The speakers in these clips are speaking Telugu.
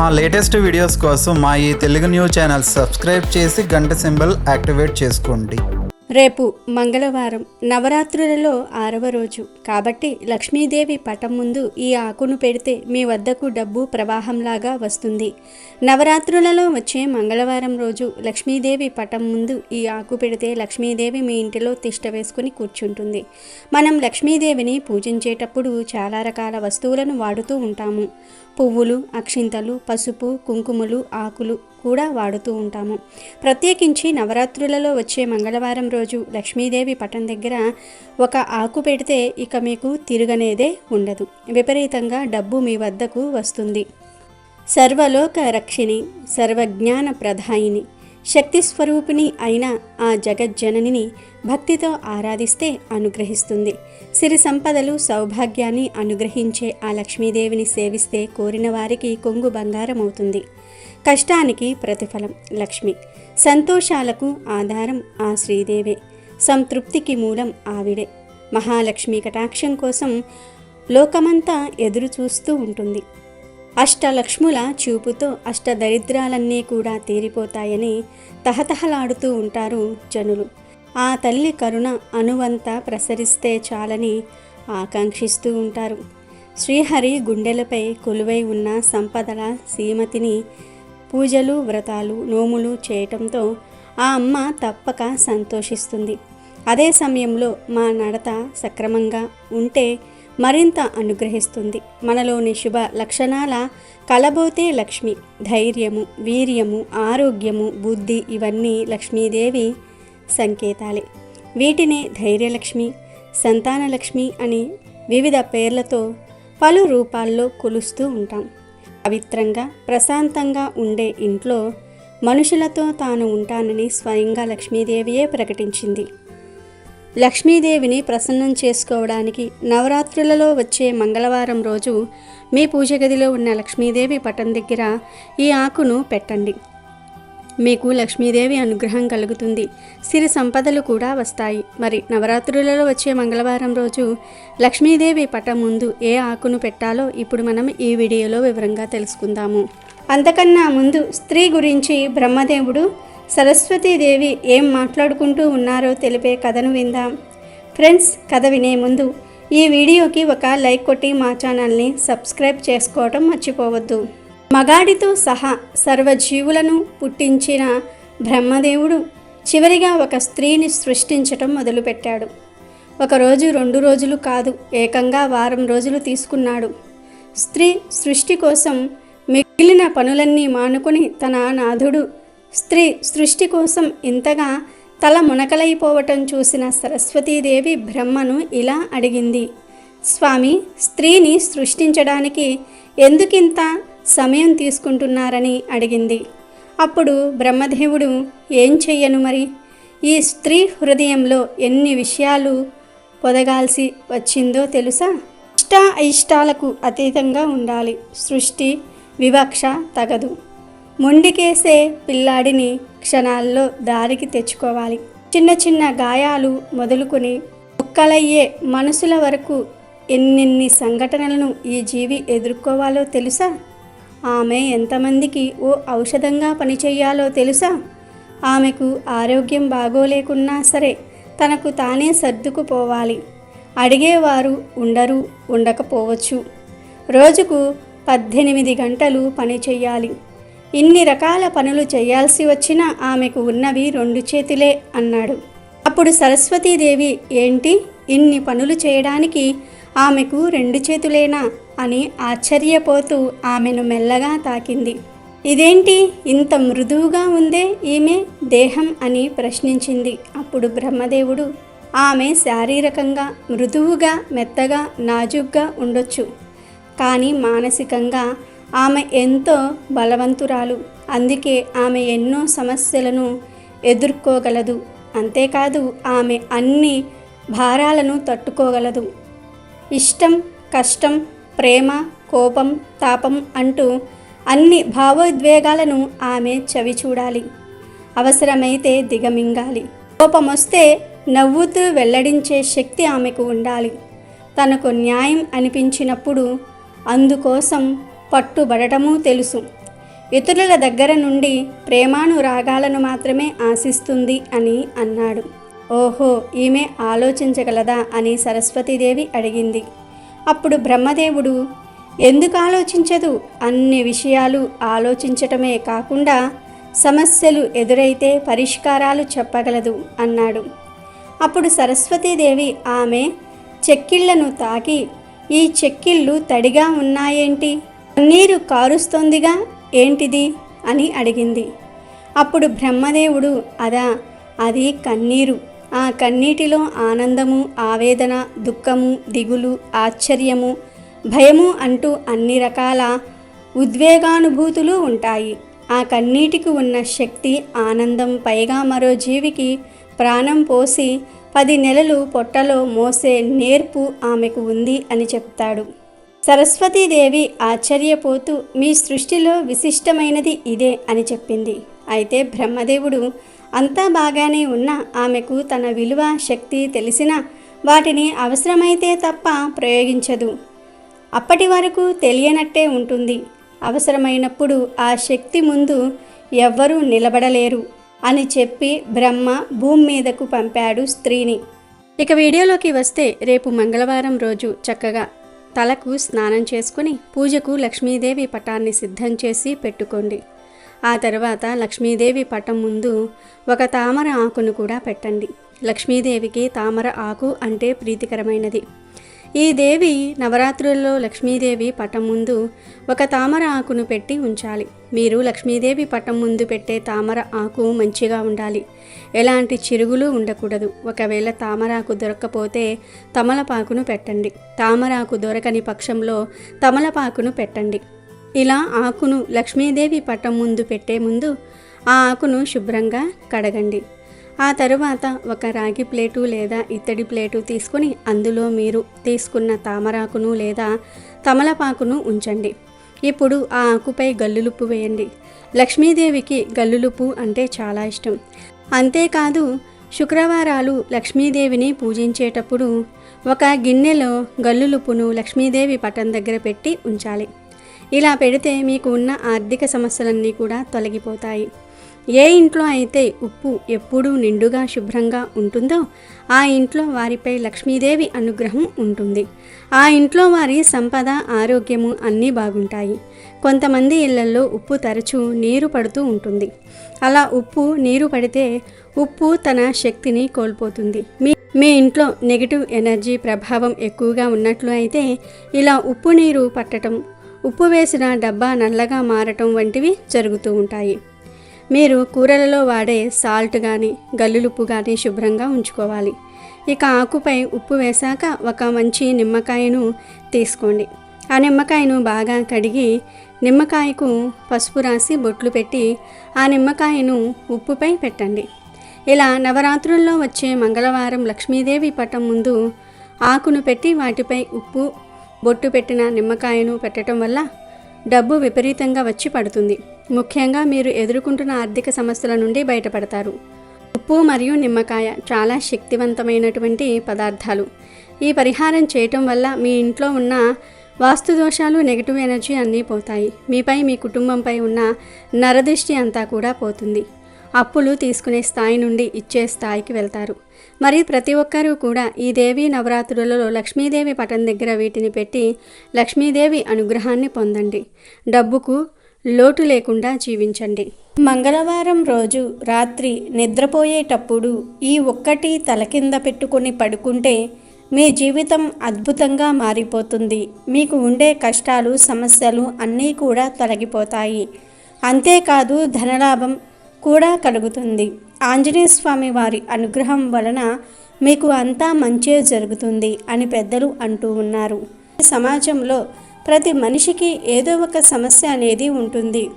మా లేటెస్ట్ వీడియోస్ కోసం మా ఈ తెలుగు న్యూస్ ఛానల్ సబ్స్క్రైబ్ చేసి గంట సింబల్ యాక్టివేట్ చేసుకోండి. రేపు మంగళవారం నవరాత్రులలో ఆరవ రోజు. కాబట్టి లక్ష్మీదేవి పటం ముందు ఈ ఆకును పెడితే మీ వద్దకు డబ్బు ప్రవాహంలాగా వస్తుంది. నవరాత్రులలో వచ్చే మంగళవారం రోజు లక్ష్మీదేవి పటం ముందు ఈ ఆకు పెడితే లక్ష్మీదేవి మీ ఇంటిలో తిష్ట వేసుకుని కూర్చుంటుంది. మనం లక్ష్మీదేవిని పూజించేటప్పుడు చాలా రకాల వస్తువులను వాడుతూ ఉంటాము. పువ్వులు అక్షింతలు పసుపు కుంకుమలు ఆకులు కూడా వాడుతూ ఉంటాము. ప్రత్యేకించి నవరాత్రులలో వచ్చే మంగళవారం రోజు లక్ష్మీదేవి పటం దగ్గర ఒక ఆకు పెడితే ఇక మీకు తిరగనేదే ఉండదు. విపరీతంగా డబ్బు మీ వద్దకు వస్తుంది. సర్వలోక రక్షిణి సర్వజ్ఞాన ప్రధాయిని. శక్తి స్వరూపిణి అయిన ఆ జగజ్జననిని భక్తితో ఆరాధిస్తే అనుగ్రహిస్తుంది. సిరి సంపదలు సౌభాగ్యాన్ని అనుగ్రహించే ఆ లక్ష్మీదేవిని సేవిస్తే కోరిన వారికి కొంగు బంగారం అవుతుంది కష్టానికి ప్రతిఫలం లక్ష్మి. సంతోషాలకు ఆధారం ఆ శ్రీదేవే. సంతృప్తికి మూలం ఆవిడే. మహాలక్ష్మి కటాక్షం కోసం లోకమంతా ఎదురు చూస్తూ ఉంటుంది. అష్టలక్ష్ముల చూపుతో అష్టదరిద్రాలన్నీ కూడా తీరిపోతాయని తహతహలాడుతూ ఉంటారు జనులు. ఆ తల్లి కరుణ అనువంతా ప్రసరిస్తే చాలని ఆకాంక్షిస్తూ ఉంటారు. శ్రీహరి గుండెలపై కొలువై ఉన్న సంపదల సీమతిని పూజలు వ్రతాలు నోములు చేయటంతో ఆ అమ్మ తప్పక సంతోషిస్తుంది. అదే సమయంలో మా నడత సక్రమంగా ఉంటే మరింత అనుగ్రహిస్తుంది. మనలోని శుభ లక్షణాల కలబోతే లక్ష్మి. ధైర్యము వీర్యము ఆరోగ్యము బుద్ధి ఇవన్నీ లక్ష్మీదేవి సంకేతాలే. వీటినే ధైర్యలక్ష్మి సంతానలక్ష్మి అని వివిధ పేర్లతో పలు రూపాల్లో కొలుస్తూ ఉంటాం. పవిత్రంగా ప్రశాంతంగా ఉండే ఇంట్లో మనుషులతో తాను ఉంటానని స్వయంగా లక్ష్మీదేవియే ప్రకటించింది. లక్ష్మీదేవిని ప్రసన్నం చేసుకోవడానికి నవరాత్రులలో వచ్చే మంగళవారం రోజు మీ పూజ గదిలో ఉన్న లక్ష్మీదేవి పటం దగ్గర ఈ ఆకును పెట్టండి. మీకు లక్ష్మీదేవి అనుగ్రహం కలుగుతుంది. సిరి సంపదలు కూడా వస్తాయి. మరి నవరాత్రులలో వచ్చే మంగళవారం రోజు లక్ష్మీదేవి పటం ముందు ఏ ఆకును పెట్టాలో ఇప్పుడు మనం ఈ వీడియోలో వివరంగా తెలుసుకుందాము. అంతకన్నా ముందు స్త్రీ గురించి బ్రహ్మదేవుడు సరస్వతీదేవి ఏం మాట్లాడుకుంటూ ఉన్నారో తెలిపే కథను విందాం. ఫ్రెండ్స్ కథ వినే ముందు ఈ వీడియోకి ఒక లైక్ కొట్టి మా ఛానల్ని సబ్స్క్రైబ్ చేసుకోవటం మర్చిపోవద్దు. మగాడితో సహా సర్వజీవులను పుట్టించిన బ్రహ్మదేవుడు చివరిగా ఒక స్త్రీని సృష్టించటం మొదలుపెట్టాడు. ఒకరోజు రెండు రోజులు కాదు ఏకంగా వారం రోజులు తీసుకున్నాడు. స్త్రీ సృష్టి కోసం మిగిలిన పనులన్నీ మానుకొని తన నాథుడు స్త్రీ సృష్టి కోసం ఇంతగా తల మునకలైపోవటం చూసిన సరస్వతీదేవి బ్రహ్మను ఇలా అడిగింది. స్వామి స్త్రీని సృష్టించడానికి ఎందుకింత సమయం తీసుకుంటున్నారని? అడిగింది. అప్పుడు బ్రహ్మదేవుడు ఏం చెయ్యను మరి? ఈ స్త్రీ హృదయంలో ఎన్ని విషయాలు పొదగాల్సి వచ్చిందో తెలుసా? ఇష్ట అయిష్టాలకు అతీతంగా ఉండాలి. సృష్టి వివక్ష తగదు. మొండికేసే పిల్లాడిని క్షణాల్లో దారికి తెచ్చుకోవాలి. చిన్న చిన్న గాయాలు మొదలుకొని ముక్కలయ్యే మనసుల వరకు ఎన్నెన్ని సంఘటనలను ఈ జీవి ఎదుర్కోవాలో తెలుసా? ఆమె ఎంతమందికి ఓ ఔషధంగా పనిచేయాలో తెలుసా? ఆమెకు ఆరోగ్యం బాగోలేకున్నా సరే తనకు తానే సర్దుకుపోవాలి. అడిగేవారు ఉండరు ఉండకపోవచ్చు. రోజుకు పద్దెనిమిది గంటలు పని చెయ్యాలి ఇన్ని రకాల పనులు చేయాల్సి వచ్చినా ఆమెకు ఉన్నవి రెండు చేతులే అన్నాడు. అప్పుడు సరస్వతీదేవి ఏంటి? ఇన్ని పనులు చేయడానికి ఆమెకు రెండు చేతులేనా? అని ఆశ్చర్యపోతూ ఆమెను మెల్లగా తాకింది. ఇదేంటి? ఇంత మృదువుగా ఉందే ఈమె? దేహం? అని ప్రశ్నించింది. అప్పుడు బ్రహ్మదేవుడు ఆమె శారీరకంగా మృదువుగా మెత్తగా నాజుగ్గా ఉండొచ్చు. కానీ మానసికంగా ఆమె ఎంతో బలవంతురాలు. అందుకే ఆమె ఎన్నో సమస్యలను ఎదుర్కోగలదు. అంతేకాదు ఆమె అన్ని భారాలను తట్టుకోగలదు. ఇష్టం కష్టం ప్రేమ కోపం తాపం అంటూ అన్ని భావోద్వేగాలను ఆమె చవి చూడాలి. అవసరమైతే దిగమింగాలి. కోపమొస్తే నవ్వుతూ వెల్లడించే శక్తి ఆమెకు ఉండాలి. తనకు న్యాయం అనిపించినప్పుడు అందుకోసం పట్టుబడటమూ తెలుసు. ఇతరుల దగ్గర నుండి ప్రేమానురాగాలను మాత్రమే ఆశిస్తుంది అని అన్నాడు. ఓహో ఈమె ఆలోచించగలదా అని సరస్వతీదేవి అడిగింది. అప్పుడు బ్రహ్మదేవుడు ఎందుకు ఆలోచించదు? అన్ని విషయాలు ఆలోచించటమే కాకుండా సమస్యలు ఎదురైతే పరిష్కారాలు చెప్పగలదు అన్నాడు. అప్పుడు సరస్వతీదేవి ఆమె చెక్కిళ్ళను తాకి ఈ చెక్కిళ్ళు తడిగా ఉన్నాయేంటి? నీరు కారుస్తోందిగా ఏంటిది? అని అడిగింది. అప్పుడు బ్రహ్మదేవుడు అదా అది కన్నీరు. ఆ కన్నీటిలో ఆనందము ఆవేదన దుఃఖము దిగులు ఆశ్చర్యము భయము అంటూ అన్ని రకాల ఉద్వేగానుభూతులు ఉంటాయి. ఆ కన్నీటికి ఉన్న శక్తి ఆనందం పైగా మరో జీవికి ప్రాణం పోసి పది నెలలు పొట్టలో మోసే నేర్పు ఆమెకు ఉంది అని చెప్తాడు. సరస్వతీదేవి ఆశ్చర్యపోతూ మీ సృష్టిలో విశిష్టమైనది ఇదే అని చెప్పింది. అయితే బ్రహ్మదేవుడు అంతా బాగానే ఉన్న ఆమెకు తన విలువ శక్తి తెలిసిన వాటిని అవసరమైతే తప్ప ప్రయోగించదు. అప్పటి వరకు తెలియనట్టే ఉంటుంది. అవసరమైనప్పుడు ఆ శక్తి ముందు ఎవ్వరూ నిలబడలేరు అని చెప్పి బ్రహ్మ భూమి మీదకు పంపాడు స్త్రీని. ఇక వీడియోలోకి వస్తే రేపు మంగళవారం రోజు చక్కగా తలకు స్నానం చేసుకుని పూజకు లక్ష్మీదేవి పటాన్ని సిద్ధం చేసి పెట్టుకోండి. ఆ తర్వాత లక్ష్మీదేవి పటం ముందు ఒక తామర ఆకును కూడా పెట్టండి. లక్ష్మీదేవికి తామర ఆకు అంటే ప్రీతికరమైనది. ఈ దేవి నవరాత్రుల్లో లక్ష్మీదేవి పటం ముందు ఒక తామర ఆకును పెట్టి ఉంచాలి. మీరు లక్ష్మీదేవి పటం ముందు పెట్టే తామర ఆకు మంచిగా ఉండాలి. ఎలాంటి చిరుగులు ఉండకూడదు. ఒకవేళ తామరాకు దొరక్కపోతే తమలపాకును పెట్టండి. తామరాకు దొరకని పక్షంలో తమలపాకును పెట్టండి. ఇలా ఆకును లక్ష్మీదేవి పటం ముందు పెట్టే ముందు ఆ ఆకును శుభ్రంగా కడగండి. ఆ తరువాత ఒక రాగి ప్లేటు లేదా ఇత్తడి ప్లేటు తీసుకొని అందులో మీరు తీసుకున్న తామరాకును లేదా తమలపాకును ఉంచండి. ఇప్పుడు ఆ ఆకుపై గల్లులుప్పు వేయండి. లక్ష్మీదేవికి గల్లులుప్పు అంటే చాలా ఇష్టం. అంతేకాదు శుక్రవారాలు లక్ష్మీదేవిని పూజించేటప్పుడు ఒక గిన్నెలో గల్లులుప్పును లక్ష్మీదేవి పటం దగ్గర పెట్టి ఉంచాలి. ఇలా పెడితే మీకు ఉన్న ఆర్థిక సమస్యలన్నీ కూడా తొలగిపోతాయి. ఏ ఇంట్లో అయితే ఉప్పు ఎప్పుడూ నిండుగా శుభ్రంగా ఉంటుందో ఆ ఇంట్లో వారిపై లక్ష్మీదేవి అనుగ్రహం ఉంటుంది. ఆ ఇంట్లో వారి సంపద ఆరోగ్యము అన్నీ బాగుంటాయి. కొంతమంది ఇళ్ళలో ఉప్పు తరచూ నీరు పడుతూ ఉంటుంది. అలా ఉప్పు నీరు పడితే ఉప్పు తన శక్తిని కోల్పోతుంది. మీ మీ ఇంట్లో నెగిటివ్ ఎనర్జీ ప్రభావం ఎక్కువగా ఉన్నట్లు అయితే ఇలా ఉప్పు నీరు పట్టడం ఉప్పు వేసిన డబ్బా నల్లగా మారటం వంటివి జరుగుతూ ఉంటాయి. మీరు కూరలలో వాడే సాల్ట్ కానీ గల్లులుప్పు కానీ శుభ్రంగా ఉంచుకోవాలి. ఇక ఆకుపై ఉప్పు వేశాక ఒక మంచి నిమ్మకాయను తీసుకోండి. ఆ నిమ్మకాయను బాగా కడిగి నిమ్మకాయకు పసుపు రాసి బొట్లు పెట్టి ఆ నిమ్మకాయను ఉప్పుపై పెట్టండి. ఇలా నవరాత్రుల్లో వచ్చే మంగళవారం లక్ష్మీదేవి పటం ముందు ఆకును పెట్టి వాటిపై ఉప్పు బొట్టు పెట్టిన నిమ్మకాయను పెట్టడం వల్ల డబ్బు విపరీతంగా వచ్చి పడుతుంది. ముఖ్యంగా మీరు ఎదుర్కొంటున్న ఆర్థిక సమస్యల నుండి బయటపడతారు. ఉప్పు మరియు నిమ్మకాయ చాలా శక్తివంతమైనటువంటి పదార్థాలు. ఈ పరిహారం చేయటం వల్ల మీ ఇంట్లో ఉన్న వాస్తు దోషాలు నెగిటివ్ ఎనర్జీ అన్నీ పోతాయి. మీపై మీ కుటుంబంపై ఉన్న నరదృష్టి అంతా కూడా పోతుంది. అప్పులు తీసుకునే స్థాయి నుండి ఇచ్చే స్థాయికి వెళ్తారు. మరి ప్రతి ఒక్కరూ కూడా ఈ దేవి నవరాత్రులలో లక్ష్మీదేవి పటం దగ్గర వీటిని పెట్టి లక్ష్మీదేవి అనుగ్రహాన్ని పొందండి. డబ్బుకు లోటు లేకుండా జీవించండి. మంగళవారం రోజు రాత్రి నిద్రపోయేటప్పుడు ఈ ఒక్కటి తల కింద పెట్టుకొని పడుకుంటే మీ జీవితం అద్భుతంగా మారిపోతుంది. మీకు ఉండే కష్టాలు సమస్యలు అన్నీ కూడా తొలగిపోతాయి. అంతేకాదు ధనలాభం కూడా కలుగుతుంది. ఆంజనేయ స్వామి వారి అనుగ్రహం వలన మీకు అంతా మంచే జరుగుతుంది అని పెద్దలు అంటూ ఉన్నారు. సమాజంలో ప్రతి మనిషికి ఏదో ఒక సమస్య అనేది ఉంటుంది.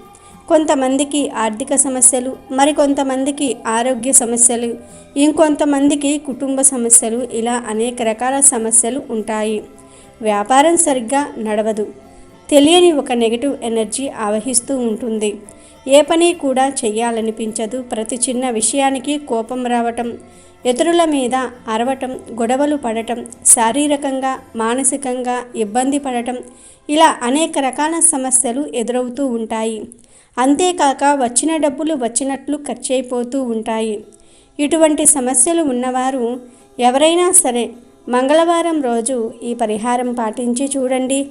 కొంతమందికి ఆర్థిక సమస్యలు మరికొంతమందికి ఆరోగ్య సమస్యలు ఇంకొంతమందికి కుటుంబ సమస్యలు ఇలా అనేక రకాల సమస్యలు ఉంటాయి. వ్యాపారం సరిగ్గా నడవదు. తెలియని ఒక నెగిటివ్ ఎనర్జీ ఆవహిస్తూ ఉంటుంది. ఏ పని కూడా చెయ్యాలనిపించదు. ప్రతి చిన్న విషయానికి కోపం రావటం ఇతరుల మీద అరవటం గొడవలు పడటం శారీరకంగా మానసికంగా ఇబ్బంది పడటం ఇలా అనేక రకాల సమస్యలు ఎదురవుతూ ఉంటాయి. అంతేకాక వచ్చిన డబ్బులు వచ్చినట్లు ఖర్చయిపోతూ ఉంటాయి. ఇటువంటి సమస్యలు ఉన్నవారు ఎవరైనా సరే మంగళవారం రోజు ఈ పరిహారం పాటించి చూడండి.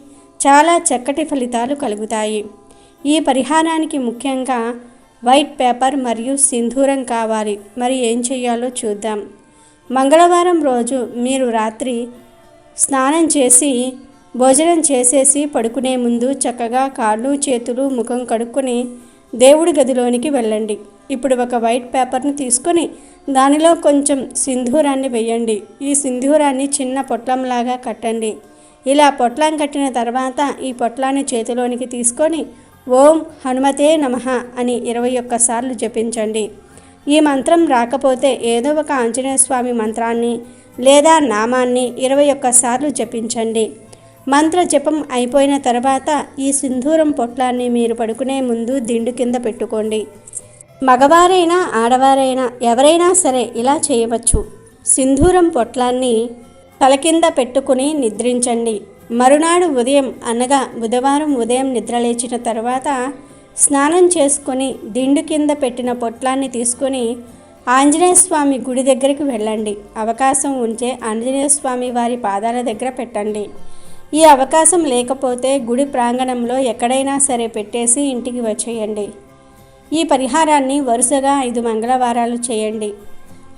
చాలా చక్కటి ఫలితాలు కలుగుతాయి. ఈ పరిహారానికి ముఖ్యంగా వైట్ పేపర్ మరియు సింధూరం కావాలి. మరి ఏం చేయాలో చూద్దాం. మంగళవారం రోజు మీరు రాత్రి స్నానం చేసి భోజనం చేసేసి పడుకునే ముందు చక్కగా కాళ్ళు చేతులు ముఖం కడుక్కొని దేవుడి గదిలోనికి వెళ్ళండి. ఇప్పుడు ఒక వైట్ పేపర్ని తీసుకొని దానిలో కొంచెం సింధూరాన్ని వేయండి. ఈ సింధూరాన్ని చిన్న పొట్లంలాగా కట్టండి. ఇలా పొట్లం కట్టిన తర్వాత ఈ పొట్లాన్ని చేతిలోనికి తీసుకొని ఓం హనుమతే నమః అని ఇరవై ఒక్కసార్లు జపించండి. ఈ మంత్రం రాకపోతే ఏదో ఒక ఆంజనేయ స్వామి మంత్రాన్ని లేదా నామాన్ని ఇరవై ఒక్కసార్లు జపించండి. మంత్ర జపం అయిపోయిన తర్వాత ఈ సింధూరం పొట్లాన్ని మీరు పడుకునే ముందు దిండు కింద పెట్టుకోండి. మగవారైనా ఆడవారైనా ఎవరైనా సరే ఇలా చేయవచ్చు. సింధూరం పొట్లాన్ని తల కింద పెట్టుకుని నిద్రించండి. మరునాడు ఉదయం అనగా బుధవారం ఉదయం నిద్రలేచిన తర్వాత స్నానం చేసుకొని దిండు కింద పెట్టిన పొట్లాన్ని తీసుకొని ఆంజనేయ స్వామి గుడి దగ్గరికి వెళ్ళండి. అవకాశం ఉంటే ఆంజనేయ స్వామి వారి పాదాల దగ్గర పెట్టండి. ఈ అవకాశం లేకపోతే గుడి ప్రాంగణంలో ఎక్కడైనా సరే పెట్టేసి ఇంటికి వచ్చేయండి. ఈ పరిహారాన్ని వరుసగా ఐదు మంగళవారాలు చేయండి.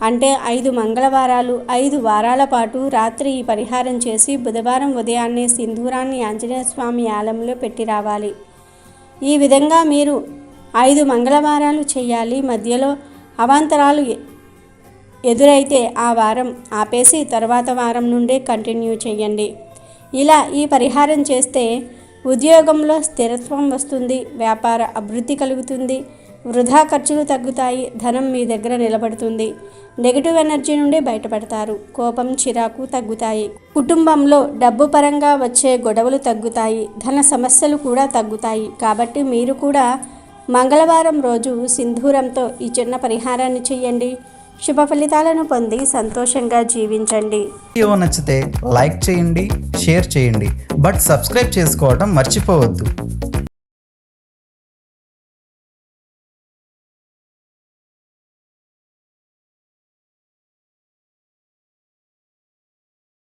అంటే ఐదు మంగళవారాలు ఐదు వారాల పాటు రాత్రి ఈ పరిహారం చేసి బుధవారం ఉదయాన్నే సింధూరాన్ని ఆంజనేయ స్వామి ఆలయంలో పెట్టి రావాలి. ఈ విధంగా మీరు ఐదు మంగళవారాలు చేయాలి. మధ్యలో అవాంతరాలు ఎదురైతే ఆ వారం ఆపేసి తర్వాత వారం నుండే కంటిన్యూ చేయండి. ఇలా ఈ పరిహారం చేస్తే ఉద్యోగంలో స్థిరత్వం వస్తుంది వ్యాపార అభివృద్ధి కలుగుతుంది వృధా ఖర్చులు తగ్గుతాయి ధనం మీ దగ్గర నిలబడుతుంది. నెగిటివ్ ఎనర్జీ నుండి బయటపడతారు. కోపం చిరాకు తగ్గుతాయి. కుటుంబంలో డబ్బు పరంగా వచ్చే గొడవలు తగ్గుతాయి. ధన సమస్యలు కూడా తగ్గుతాయి. కాబట్టి మీరు కూడా మంగళవారం రోజు సింధూరంతో ఈ చిన్న పరిహారాన్ని చేయండి శుభ ఫలితాలను పొంది సంతోషంగా జీవించండి. వీడియో నచ్చితే లైక్ చేయండి షేర్ చేయండి. బట్ సబ్స్క్రైబ్ చేసుకోవడం మర్చిపోవద్దు.